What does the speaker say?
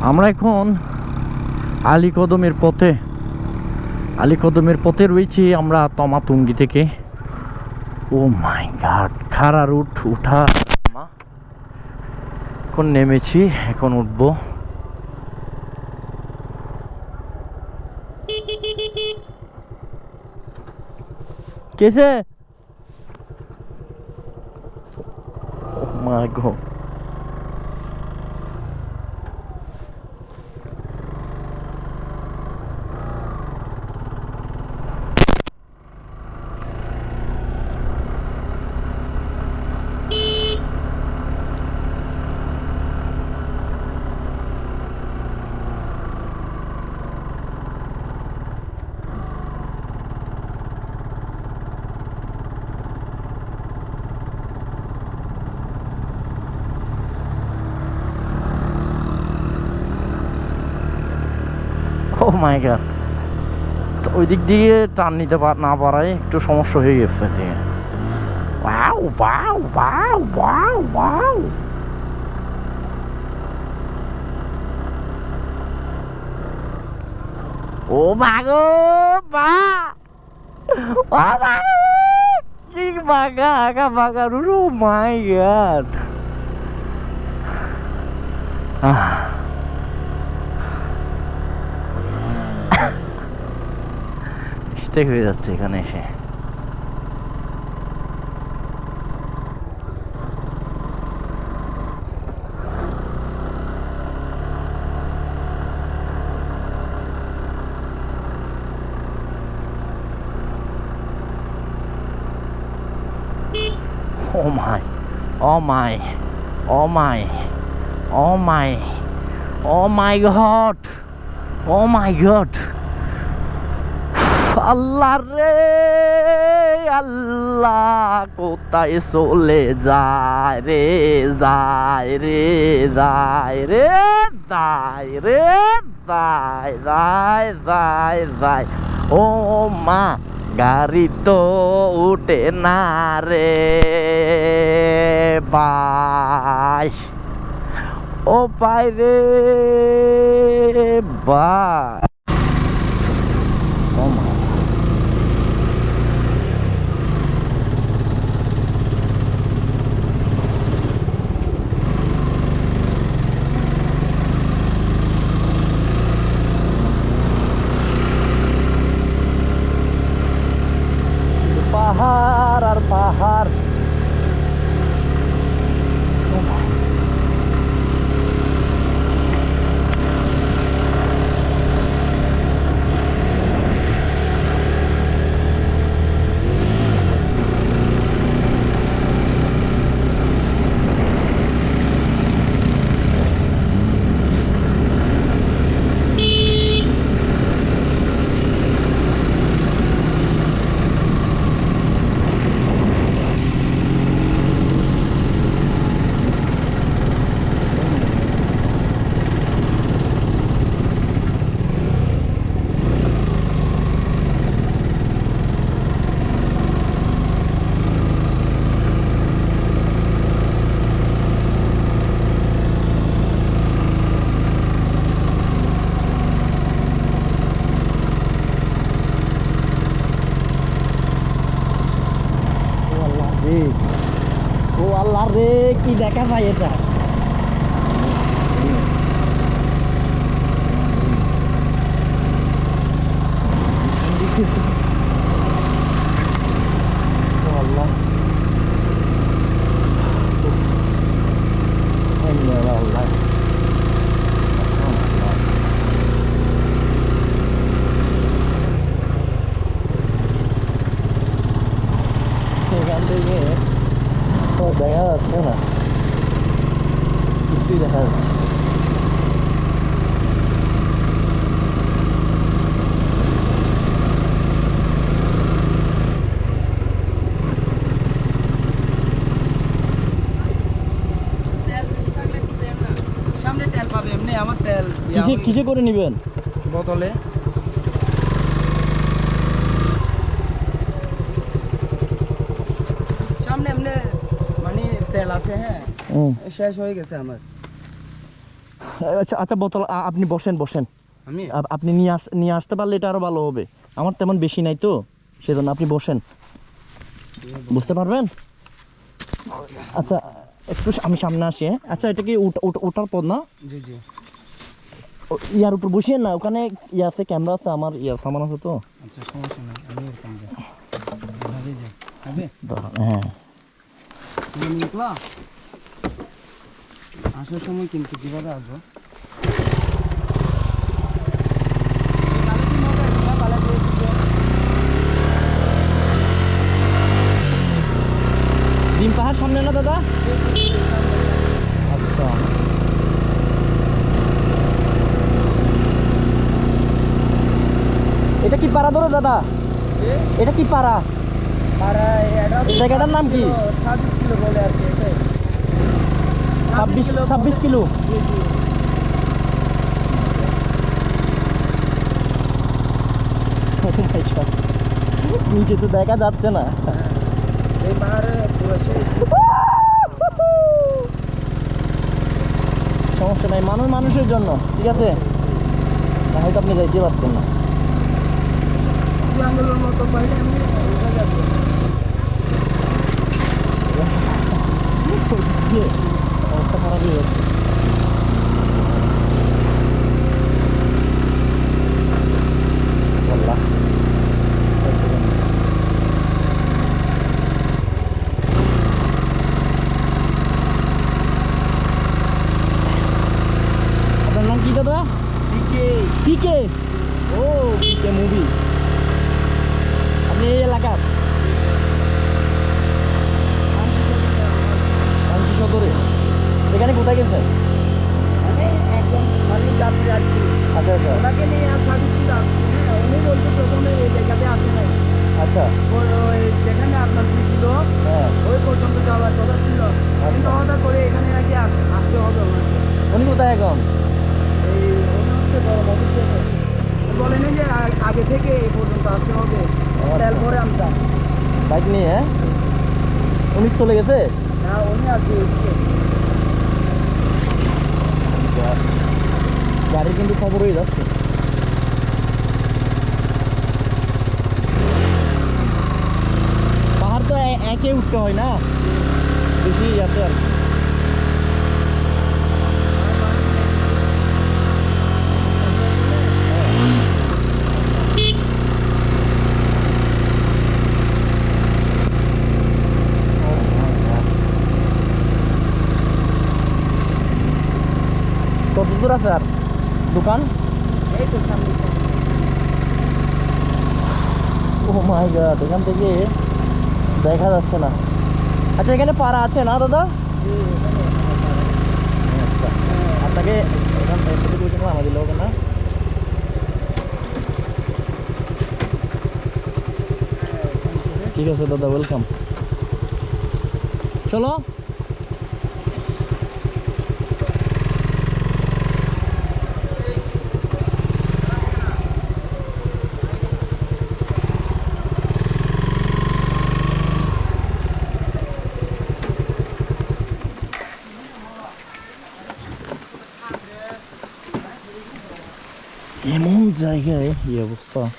আমরা এখন আলী কদমের পথে, আলী কদমের পথে রয়েছি আমরা তমাতুঙ্গি থেকে। ও মাই গড খারা রুট উঠা। এখন নেমেছি, এখন উঠবো। কেসে মাই ও মাই গড তো ওই দিক দিয়ে টান নিতে পার না পারায় একটু সমস্যা হয়ে গেছে দিয়ে wow wow wow wow wow. ও মা গো, মা। ও মা! কি বাগা আগা বাগা রুরু, my god. Ah. মিস্টেক হয়ে যাচ্ছে এখানে এসে Oh my, oh my, oh my, oh my, oh my god, oh my god. Allah রে, আল্লাহ কোথায় চলে যায় রে যায় রে যায় রে যায় রে, যায় যায় যায় যায়। ও মা, গাড়ি তো উঠে না রে, বাই। ও পাই রে, বাই ও মা পাহাড় আর পাহাড় ও রে ও আল্লাহ রে কি দেখা পাই এটা? আল্লাহ আল্লাহ এখান থেকে সামনে তেল পাবে এমনি আমার তেল ইয়া কিসে কিসে করে নিবেন? বোতলে। আছে হ্যাঁ? শেষ হয়ে গেছে আমার। আচ্ছা আচ্ছা বোতল আপনি বসেন বসেন। আমি? আপনি নিয়ে আস নিয়ে আসতে পারলে এটা আরও ভালো হবে। আমার তেমন বেশি নাই তো সেজন্য আপনি বসেন। বুঝতে পারবেন? আচ্ছা একটু আমি সামনে আসি হ্যাঁ? আচ্ছা এটা কি ওঠার পর না? জি জি। ইয়ার উপর বসিয়ে না ওখানে ইয়ে আছে ক্যামেরা আছে আমার ইয়া সামান আছে তো। আচ্ছা সমস্যা নেই আমি হ্যাঁ। নিকলা আসার সময় কিন্তু কীভাবে আসব। ডিম পাহাড় সামনে না দাদা। আচ্ছা। এটা কি পাড়া ধরো দাদা? এটা কি পাড়া? জায়গাটার নাম কি? ছাব্বিশ কিলো বলে আর কি ছাব্বিশ ছাব্বিশ কিলো. নিচে তো দেখা যাচ্ছে না এই পাহাড়ে সমস্যা নাই, মানুষ মানুষের জন্য, ঠিক আছে হয়তো আপনি যাইতে পারতেন না আঙ্গুলের মতো পাইলে এমনি উঠে যাবে যে অবস্থা খারাপ হয়ে যাচ্ছে আল্লাহ। আপনার নাম কি দাদা পিকে ও পিকে মুভি আপনি এই এলাকার? সদরে এখানে কোথায় গেছেন? আচ্ছা আচ্ছা। ওনাকে নিয়ে আর সার্ভিস দিতে আসছি। হ্যাঁ উনি বলছে প্রথমে এই জায়গাতে আসে নাই। আচ্ছা। যেখানে আপনার কিলো হ্যাঁ। ওই পর্যন্ত যাওয়ার কথা ছিল। কিন্তু হঠাৎ করে এখানে নাকি আস- আসতে হবে ওনাকে উনি কোথায় এখন এই উনি হচ্ছে বড় মজুর থেকে বলেন যে আগে থেকে এই পর্যন্ত আসতে হবে। আচ্ছা। তেল পরে আমরা। বাইক নিয়ে হ্যাঁ? উনি চলে গেছে? হ্যাঁ উনি আসবে গাড়ি কিন্তু খবর হয়ে যাচ্ছে। পাহাড় তো একে উঠতে হয় না। বেশি আছে আর আছে আর? দোকান? এই তো সামনে। ও মাই গড এখান থেকে দেখা যাচ্ছে না। আচ্ছা এখানে পাড়া আছে না দাদা? আচ্ছা আপনাকে এখান থেকে আমাদের লোক না। ঠিক আছে দাদা ওয়েলকাম চলো। 这样一个人也不错